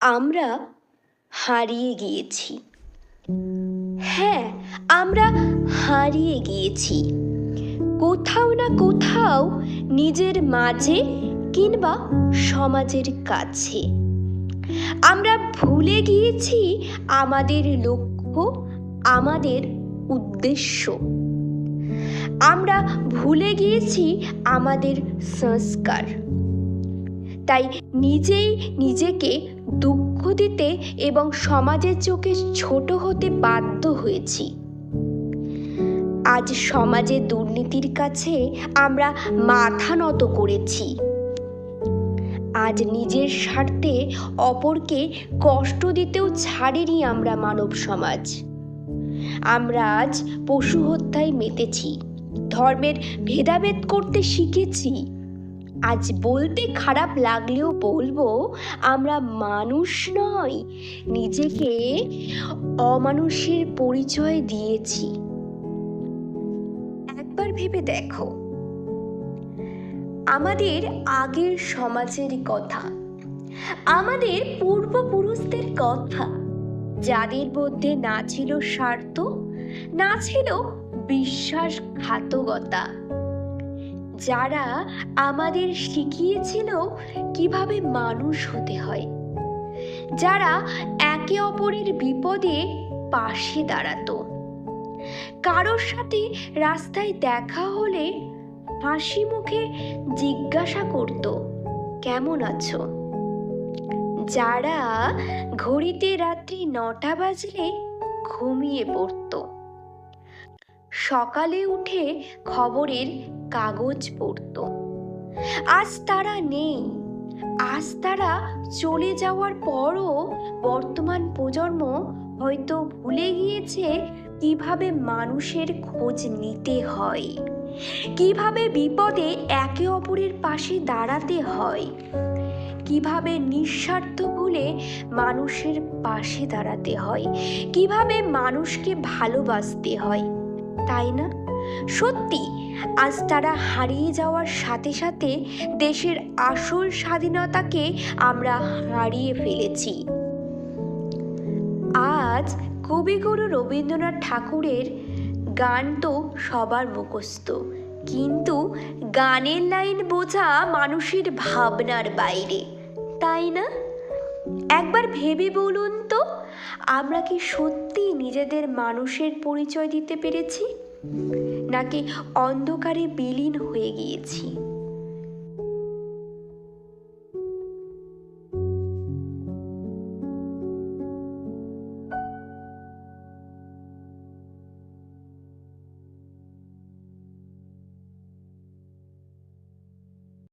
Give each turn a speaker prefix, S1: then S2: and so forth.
S1: আমরা হারিয়ে গিয়েছি। হ্যাঁ আমরা হারিয়ে গিয়েছি। কোথাও না কোথাও নিজের মাঝে কিংবা সমাজের কাছে। আমরা ভুলে গিয়েছি আমাদের লক্ষ্য, আমাদের উদ্দেশ্য। আমরা ভুলে গিয়েছি আমাদের সংস্কার। তাই নিজেই নিজেকে দুঃখ দিতে এবং সমাজের চোখে ছোট হতে বাধ্য হয়েছি। আজ সমাজে দুর্নীতির কাছে আমরা মাথা নত করেছি। আজ নিজের স্বার্থে অপরকে কষ্ট দিতেও ছাড়েনি আমরা মানব সমাজ। আমরা আজ পশু হত্যায় মেতেছি, ধর্মের ভেদাভেদ করতে শিখেছি। আজ বলতে খারাপ লাগলেও বলব, আমরা মানুষ নয় নিজেকে অমানুষের পরিচয় দিয়েছি। একবার ভেবে দেখো। আমাদের আগের সমাজের কথা। আমাদের পূর্বপুরুষদের কথা। যাদের মধ্যে না ছিল স্বার্থ, না ছিল বিশ্বাসঘাতকতা। যারা আমাদের শিখিয়েছিল কীভাবে মানুষ হতে হয়। যারা একে অপরের বিপদে পাশে দাঁড়াতো। কারোর সাথে রাস্তায় দেখা হলে হাসি মুখে জিজ্ঞাসা করত, কেমন আছো? যারা ঘড়িতে রাত্রি নটা বাজলে ঘুমিয়ে পড়তো। সকালে উঠে খবরের কাগজ পড়ত। আজ তারা নেই। আজ তারা চলে যাওয়ার পরও বর্তমান প্রজন্ম হয়তো ভুলে গিয়েছে কীভাবে মানুষের খোঁজ নিতে হয়, কীভাবে বিপদে একে অপরের পাশে দাঁড়াতে হয়, কীভাবে নিঃস্বার্থ ভুলে মানুষের পাশে দাঁড়াতে হয়, কীভাবে মানুষকে ভালোবাসতে হয়। তাই না? সত্যি, আজ তারা হারিয়ে যাওয়ার সাথে সাথে দেশের আসল স্বাধীনতাকে আমরা হারিয়ে ফেলেছি। আজ কবিগুরু রবীন্দ্রনাথ ঠাকুরের গান তো সবার মুখস্থ। কিন্তু গানের লাইন বোঝা মানুষের ভাবনার বাইরে, তাই না? একবার ভেবে বলুন তো, আমরা কি সত্যি নিজেদের মানুষের পরিচয় দিতে পেরেছি? নাকি অন্ধকারে বিলীন হয়ে গিয়েছি?